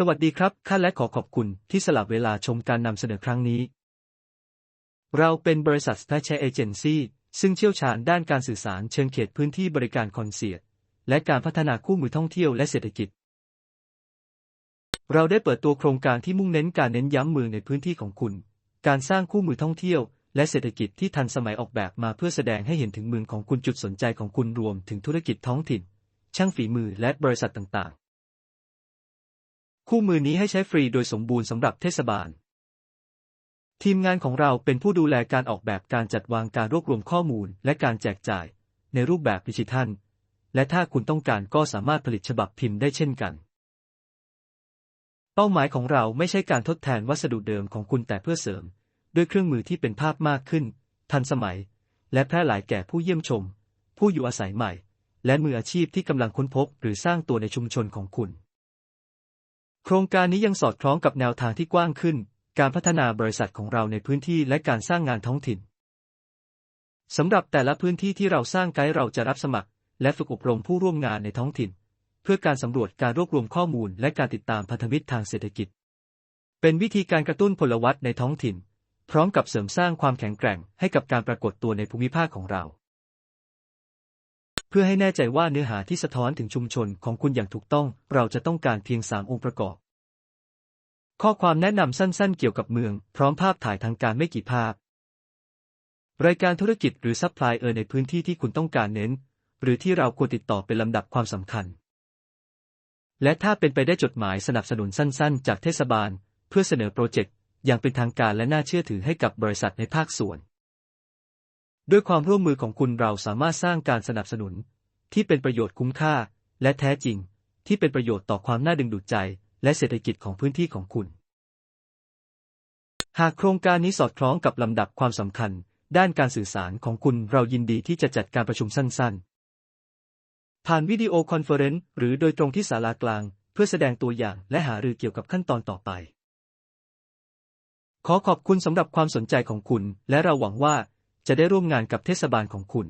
สวัสดีครับข้าและขอขอบคุณที่สลับเวลาชมการนำเสนอครั้งนี้ เราเป็นบริษัท s p a c e Agency ซึ่งเชี่ยวชาญด้านการสื่อสารเชิงเขตพื้นที่บริการคอนเซียร์ตและการพัฒนาคู่มือท่องเที่ยวและเศรษฐกิจ เราได้เปิดตัวโครงการที่มุ่งเน้นการเน้นย้ำเมืองในพื้นที่ของคุณ การสร้างคู่มือท่องเที่ยว และเศรษฐกิจที่ทันสมัยออกแบบมาเพื่อแสดงให้เห็นถึงเมืองของคุณจุดสนใจของคุณรวมถึงธุรกิจท้องถิ่น ช่างฝีมือและบริษัทต่างๆ คู่มือนี้ให้ใช้ฟรีโดยสมบูรณ์สำหรับเทศบาล ทีมงานของเราเป็นผู้ดูแลการออกแบบการจัดวางการรวบรวมข้อมูล และการแจกจ่าย ในรูปแบบดิจิทัล และถ้าคุณต้องการก็สามารถผลิตฉบับพิมพ์ได้เช่นกัน เป้าหมายของเราไม่ใช่การทดแทนวัสดุเดิมของคุณแต่เพื่อเสริม ด้วยเครื่องมือที่เป็นภาพมากขึ้น ทันสมัย และแพร่หลายแก่ผู้เยี่ยมชม ผู้อยู่อาศัยใหม่ และมืออาชีพที่กำลังค้นพบหรือสร้างตัวในชุมชนของคุณ โครงการนี้ยังสอดคล้องกับแนวทางที่กว้างขึ้น การพัฒนาบริษัทของเราในพื้นที่และการสร้างงานท้องถิ่นสำหรับแต่ละพื้นที่ที่เราสร้างไกด์เราจะรับสมัคร และฝึกอบรมผู้ร่วมงานในท้องถิ่น เพื่อการสำรวจการรวบรวมข้อมูล และการติดตามพันธมิตรทางเศรษฐกิจ เป็นวิธีการกระตุ้นพลวัตในท้องถิ่น พร้อมกับเสริมสร้างความแข็งแกร่งให้กับการปรากฏตัวในภูมิภาคของเรา เพื่อให้แน่ใจว่าเนื้อหาที่สะท้อนถึงชุมชนของคุณอย่างถูกต้อง เราจะต้องการเพียง3องค์ประกอบ ข้อความแนะนำสั้นๆ เกี่ยวกับเมือง พร้อมภาพถ่ายทางการไม่กี่ภาพ รายการธุรกิจหรือซัพพลายเออร์ในพื้นที่ที่คุณต้องการเน้น หรือที่เราควรติดต่อเป็นลำดับความสำคัญ และถ้าเป็นไปได้จดหมายสนับสนุนสั้นๆ จากเทศบาล เพื่อเสนอโปรเจกต์อย่างเป็นทางการและน่าเชื่อถือให้กับบริษัทในภาคส่วน ด้วยความร่วมมือของคุณเราสามารถสร้างการสนับสนุน ที่เป็นประโยชน์คุ้มค่า และแท้จริง ที่เป็นประโยชน์ต่อความน่าดึงดูดใจ และเศรษฐกิจของพื้นที่ของคุณ หากโครงการนี้สอดคล้องกับลำดับความสำคัญ ด้านการสื่อสารของคุณเรายินดีที่จะจัดการประชุมสั้นๆ ผ่านวิดีโอคอนเฟอเรนซ์หรือโดยตรงที่ศาลากลาง เพื่อแสดงตัวอย่างและหารือเกี่ยวกับขั้นตอนต่อไป ขอขอบคุณสำหรับความสนใจของคุณ และเราหวังว่าจะได้ร่วมงานกับเทศบาลของคุณ